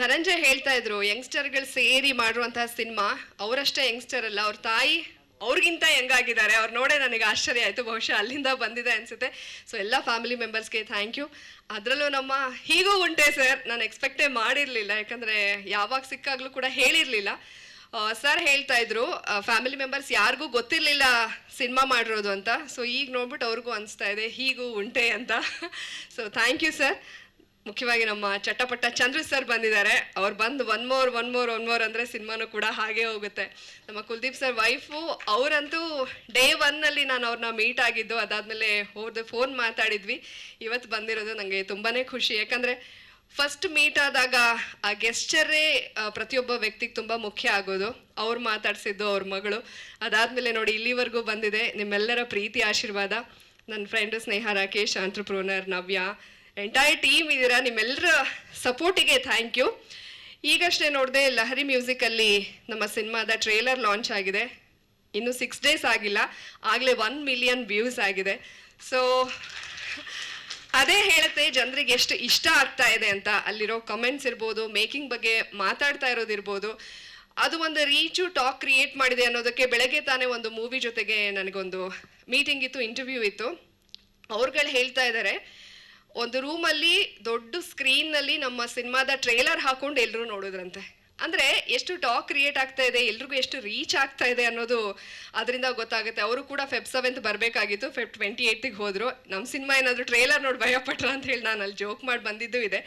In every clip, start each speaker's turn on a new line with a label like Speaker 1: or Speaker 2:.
Speaker 1: ಧನಂಜಯ್ ಹೇಳ್ತಾ ಇದ್ರು ಯಂಗ್ಸ್ಟರ್ಗಳು ಸೇರಿ ಮಾಡಿರುವಂತಹ ಸಿನಿಮಾ, ಅವರಷ್ಟೇ ಯಂಗ್ಸ್ಟರ್ ಅಲ್ಲ. ಅವ್ರ ತಾಯಿ ಅವ್ರಿಗಿಂತ ಹೆಂಗಾಗಿದ್ದಾರೆ ಅವ್ರು ನೋಡೇ ನನಗೆ ಆಶ್ಚರ್ಯ ಆಯಿತು. ಬಹುಶಃ ಅಲ್ಲಿಂದ ಬಂದಿದೆ ಅನ್ಸುತ್ತೆ. ಸೊ ಎಲ್ಲ ಫ್ಯಾಮಿಲಿ ಮೆಂಬರ್ಸ್ಗೆ ಥ್ಯಾಂಕ್ ಯು ಅದರಲ್ಲೂ ನಮ್ಮ ಹೀಗೂ ಉಂಟೆ ಸರ್ ನಾನು ಎಕ್ಸ್ಪೆಕ್ಟೇ ಮಾಡಿರಲಿಲ್ಲ. ಯಾಕಂದರೆ ಯಾವಾಗ ಸಿಕ್ಕಾಗಲೂ ಕೂಡ ಹೇಳಿರಲಿಲ್ಲ. ಸರ್ ಹೇಳ್ತಾ ಇದ್ರು ಫ್ಯಾಮಿಲಿ ಮೆಂಬರ್ಸ್ ಯಾರಿಗೂ ಗೊತ್ತಿರಲಿಲ್ಲ ಸಿನಿಮಾ ಮಾಡಿರೋದು ಅಂತ. ಸೊ ಈಗ ನೋಡ್ಬಿಟ್ಟು ಅವ್ರಿಗೂ ಅನಿಸ್ತಾ ಇದೆ. ಹೀಗೂ ಉಂಟೆ ಅಂತ. ಸೊ ಥ್ಯಾಂಕ್ ಯು ಸರ್ ಮುಖ್ಯವಾಗಿ ನಮ್ಮ ಚಟ್ಟಪಟ್ಟ ಚಂದ್ರು ಸರ್ ಬಂದಿದ್ದಾರೆ. ಅವ್ರು ಬಂದು one more one more one more ಅಂದರೆ ಸಿನಿಮಾನು ಕೂಡ ಹಾಗೆ ಹೋಗುತ್ತೆ. ನಮ್ಮ ಕುಲ್ದೀಪ್ ಸರ್ ವೈಫು ಅವರಂತೂ ಡೇ ಒನ್ನಲ್ಲಿ ನಾನು ಅವ್ರನ್ನ ಮೀಟ್ ಆಗಿದ್ದು, ಅದಾದಮೇಲೆ ಹೋದ ಫೋನ್ ಮಾತಾಡಿದ್ವಿ. ಇವತ್ತು ಬಂದಿರೋದು ನನಗೆ ತುಂಬಾ ಖುಷಿ. ಯಾಕಂದರೆ ಫಸ್ಟ್ ಮೀಟ್ ಆದಾಗ ಆ ಗೆಸ್ಟರೇ ಪ್ರತಿಯೊಬ್ಬ ವ್ಯಕ್ತಿಗೆ ತುಂಬ ಮುಖ್ಯ ಆಗೋದು. ಅವ್ರು ಮಾತಾಡಿಸಿದ್ದು ಅವ್ರ ಮಗಳು. ಅದಾದಮೇಲೆ ನೋಡಿ ಇಲ್ಲಿವರೆಗೂ ಬಂದಿದೆ. ನಿಮ್ಮೆಲ್ಲರ ಪ್ರೀತಿ ಆಶೀರ್ವಾದ. ನನ್ನ friend Sneha Rakesh entrepreneur Navya. Entire team ಇದ್ದೀರಾ? ನಿಮ್ಮೆಲ್ಲರ ಸಪೋರ್ಟಿಗೆ ಥ್ಯಾಂಕ್ ಯು ಈಗಷ್ಟೇ ನೋಡಿದೆ ಲಹರಿ ಮ್ಯೂಸಿಕಲ್ಲಿ ನಮ್ಮ ಸಿನಿಮಾದ ಟ್ರೇಲರ್ ಲಾಂಚ್ ಆಗಿದೆ. ಇನ್ನು ಸಿಕ್ಸ್ ಡೇಸ್ ಆಗಿಲ್ಲ. ಆಗಲೇ ಒನ್ ಮಿಲಿಯನ್ ವ್ಯೂಸ್ ಆಗಿದೆ. ಸೊ ಅದೇ ಹೇಳುತ್ತೆ, ಜನರಿಗೆ ಎಷ್ಟು ಇಷ್ಟ ಆಗ್ತಾ ಇದೆ ಅಂತ. ಅಲ್ಲಿರೋ ಕಮೆಂಟ್ಸ್ ಇರ್ಬೋದು ಮೇಕಿಂಗ್ ಬಗ್ಗೆ ಮಾತಾಡ್ತಾ ಇರೋದಿರ್ಬೋದು ಅದು ಒಂದು ರೀಚು ಟಾಕ್ ಕ್ರಿಯೇಟ್ ಮಾಡಿದೆ ಅನ್ನೋದಕ್ಕೆ ಬೆಳಗ್ಗೆ ತಾನೇ ಒಂದು ಮೂವಿ ಜೊತೆಗೆ ನನಗೊಂದು ಮೀಟಿಂಗ್ ಇತ್ತು ಇಂಟರ್ವ್ಯೂ ಇತ್ತು. ಅವ್ರುಗಳು ಹೇಳ್ತಾ ಇದ್ದಾರೆ ಒಂದು ರೂಮಲ್ಲಿ ದೊಡ್ಡ ಸ್ಕ್ರೀನ್ನಲ್ಲಿ ನಮ್ಮ ಸಿನಿಮಾದ ಟ್ರೇಲರ್ ಹಾಕೊಂಡು ಎಲ್ಲರೂ ನೋಡಿದ್ರಂತೆ. ಅಂದರೆ ಎಷ್ಟು ಟಾಕ್ ಕ್ರಿಯೇಟ್ ಆಗ್ತಾ ಇದೆ, ಎಲ್ರಿಗೂ ಎಷ್ಟು ರೀಚ್ ಆಗ್ತಾ ಇದೆ ಅನ್ನೋದು ಅದರಿಂದ ಗೊತ್ತಾಗುತ್ತೆ. ಅವರು ಕೂಡ ಫೆಬ್ ಸೆವೆಂತ್ ಬರಬೇಕಾಗಿತ್ತು. ಫೆಬ್ ಟ್ವೆಂಟಿ ಏಯ್ತಿಗೆ ಹೋದರು. ನಮ್ಮ ಸಿನಿಮಾ ಏನಾದರೂ ಟ್ರೇಲರ್ ನೋಡಿ ಭಯಪಟ್ರ ಅಂತ ಹೇಳಿ ನಾನು ಅಲ್ಲಿ ಜೋಕ್ ಮಾಡಿ ಬಂದಿದ್ದು ಇದೆ.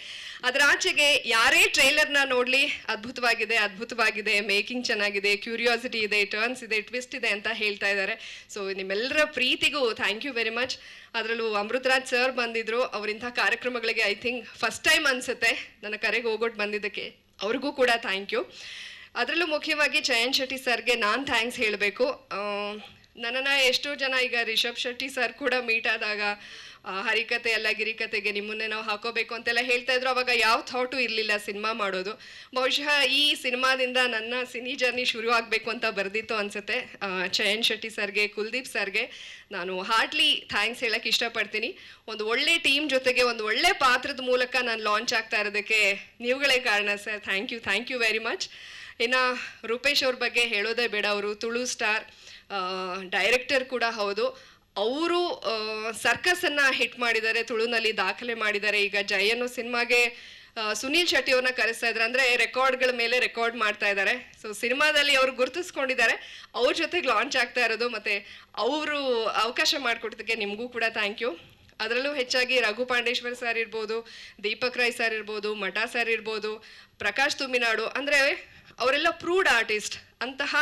Speaker 1: ಅದರ ಆಚೆಗೆ ಯಾರೇ ಟ್ರೇಲರ್ನ ನೋಡಲಿ, ಅದ್ಭುತವಾಗಿದೆ ಅದ್ಭುತವಾಗಿದೆ ಮೇಕಿಂಗ್ ಚೆನ್ನಾಗಿದೆ ಕ್ಯೂರಿಯಾಸಿಟಿ ಇದೆ ಟರ್ನ್ಸ್ ಇದೆ ಟ್ವಿಸ್ಟ್ ಇದೆ ಅಂತ ಹೇಳ್ತಾ ಇದ್ದಾರೆ. ಸೊ ನಿಮ್ಮೆಲ್ಲರ ಪ್ರೀತಿಗೂ ಥ್ಯಾಂಕ್ ಯು ವೆರಿ ಮಚ್ ಅದರಲ್ಲೂ ಅಮೃತರಾಜ್ ಸರ್ ಬಂದಿದ್ರು. ಅವರಿಂಥ ಕಾರ್ಯಕ್ರಮಗಳಿಗೆ ಐ ಥಿಂಕ್ ಫಸ್ಟ್ ಟೈಮ್ ಅನ್ಸುತ್ತೆ. ನನ್ನ ಕರೆಗೆ ಹೋಗೋಟ್ಟು ಬಂದಿದ್ದಕ್ಕೆ. ಅವ್ರಿಗೂ ಕೂಡ ಥ್ಯಾಂಕ್ ಯು ಅದರಲ್ಲೂ ಮುಖ್ಯವಾಗಿ ಜಯನ್ ಶೆಟ್ಟಿ ಸರ್ಗೆ ನಾನು ಥ್ಯಾಂಕ್ಸ್ ಹೇಳಬೇಕು. ನನ್ನನ್ನು ಎಷ್ಟೋ ಜನ ಈಗ ರಿಷಬ್ ಶೆಟ್ಟಿ ಸರ್ ಕೂಡ ಮೀಟ್ ಆದಾಗ ಹರಿಕತೆ ಅಲ್ಲ, ಗಿರಿಕತೆಗೆ ನಿಮ್ಮನ್ನೇ ನಾವು ಹಾಕೋಬೇಕು ಅಂತೆಲ್ಲ ಹೇಳ್ತಾ ಇದ್ರು. ಅವಾಗ ಯಾವ ಥಾಟು ಇರಲಿಲ್ಲ ಸಿನಿಮಾ ಮಾಡೋದು. ಬಹುಶಃ ಈ ಸಿನಿಮಾದಿಂದ ನನ್ನ ಸಿನಿ ಜರ್ನಿ ಶುರು ಆಗಬೇಕು ಅಂತ ಬರೆದಿತ್ತು ಅನಿಸುತ್ತೆ. ಚಯನ್ ಶೆಟ್ಟಿ ಸರ್ಗೆ, ಕುಲ್ದೀಪ್ ಸರ್ಗೆ. ನಾನು ಹಾರ್ಟ್ಲಿ ಥ್ಯಾಂಕ್ಸ್ ಹೇಳಕ್ಕೆ ಇಷ್ಟಪಡ್ತೀನಿ. ಒಂದು ಒಳ್ಳೆ ಟೀಮ್ ಜೊತೆಗೆ ಒಂದು ಒಳ್ಳೆ ಪಾತ್ರದ ಮೂಲಕ ನಾನು ಲಾಂಚ್ ಆಗ್ತಾ ಇರೋದಕ್ಕೆ ನೀವುಗಳೇ ಕಾರಣ sir thank you thank you very much ಇನ್ನು ರೂಪೇಶ್ ಅವ್ರ ಬಗ್ಗೆ ಹೇಳೋದೇ ಬೇಡ. ಅವರು ತುಳು ಸ್ಟಾರ್ ಡೈರೆಕ್ಟರ್ ಕೂಡ ಹೌದು. ಅವರು ಸರ್ಕಸನ್ನು ಹಿಟ್ ಮಾಡಿದ್ದಾರೆ, ತುಳುನಲ್ಲಿ ದಾಖಲೆ ಮಾಡಿದ್ದಾರೆ. ಈಗ ಜೈ ಅನ್ನೋ ಸಿನಿಮಾಗೆ ಸುನೀಲ್ ಶೆಟ್ಟಿ ಅವ್ರನ್ನ ಕರೆಸ್ತಾ ಇದ್ದಾರೆ. ಅಂದರೆ ರೆಕಾರ್ಡ್ಗಳ ಮೇಲೆ ರೆಕಾರ್ಡ್ ಮಾಡ್ತಾ ಇದ್ದಾರೆ. ಸೊ ಸಿನಿಮಾದಲ್ಲಿ ಅವರು ಗುರುತಿಸ್ಕೊಂಡಿದ್ದಾರೆ. ಅವ್ರ ಜೊತೆಗೆ ಲಾಂಚ್ ಆಗ್ತಾ ಇರೋದು. ಮತ್ತು ಅವರು ಅವಕಾಶ ಮಾಡಿಕೊಟ್ಟಿದ್ದಕ್ಕೆ ನಿಮಗೂ ಕೂಡ ಥ್ಯಾಂಕ್ ಯು ಅದರಲ್ಲೂ ಹೆಚ್ಚಾಗಿ ರಘು ಪಾಂಡೇಶ್ವರ್ ಸರ್ ಇರ್ಬೋದು, ದೀಪಕ್ ರಾಯ್ ಸರ್ ಇರ್ಬೋದು, ಮಠ ಸರ್ ಇರ್ಬೋದು, ಪ್ರಕಾಶ್ ತುಮ್ಮಿನಾಡು ಅಂದರೆ ಅವರೆಲ್ಲ ಪ್ರೂಡ್ ಆರ್ಟಿಸ್ಟ್ ಅಂತಹ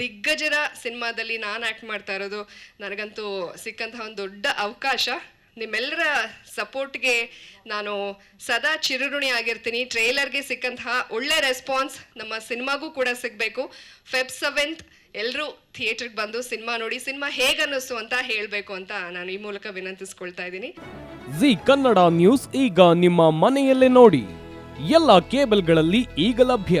Speaker 1: ದಿಗ್ಗಜರ ಸಿನಿಮಾದಲ್ಲಿ ನಾನು ಆ್ಯಕ್ಟ್ ಮಾಡ್ತಾ ಇರೋದು, ನನಗಂತೂ ಸಿಕ್ಕಂತಹ ಒಂದು ದೊಡ್ಡ ಅವಕಾಶ. ನಿಮ್ಮೆಲ್ಲರ ಸಪೋರ್ಟ್ಗೆ ನಾನು ಸದಾ ಚಿರಋಣಿ ಆಗಿರ್ತೀನಿ. ಟ್ರೇಲರ್ಗೆ ಸಿಕ್ಕಂತಹ ಒಳ್ಳೆ ರೆಸ್ಪಾನ್ಸ್ ನಮ್ಮ ಸಿನಿಮಾಗೂ ಕೂಡ ಸಿಗಬೇಕು. ಫೆಬ್ ಸೆವೆಂತ್ ಎಲ್ಲರೂ ಥಿಯೇಟ್ರಿಗೆ ಬಂದು ಸಿನಿಮಾ ನೋಡಿ, ಸಿನಿಮಾ ಹೇಗೆ ಅನ್ನಿಸ್ತು ಅಂತ ಹೇಳಬೇಕು ಅಂತ ನಾನು ಈ ಮೂಲಕ ವಿನಂತಿಸ್ಕೊಳ್ತಾ ಇದ್ದೀನಿ.
Speaker 2: ಜಿ ಕನ್ನಡ ನ್ಯೂಸ್ ಈಗ ನಿಮ್ಮ ಮನೆಯಲ್ಲೇ ನೋಡಿ. ಎಲ್ಲ ಕೇಬಲ್ಗಳಲ್ಲಿ ಈಗ ಲಭ್ಯ.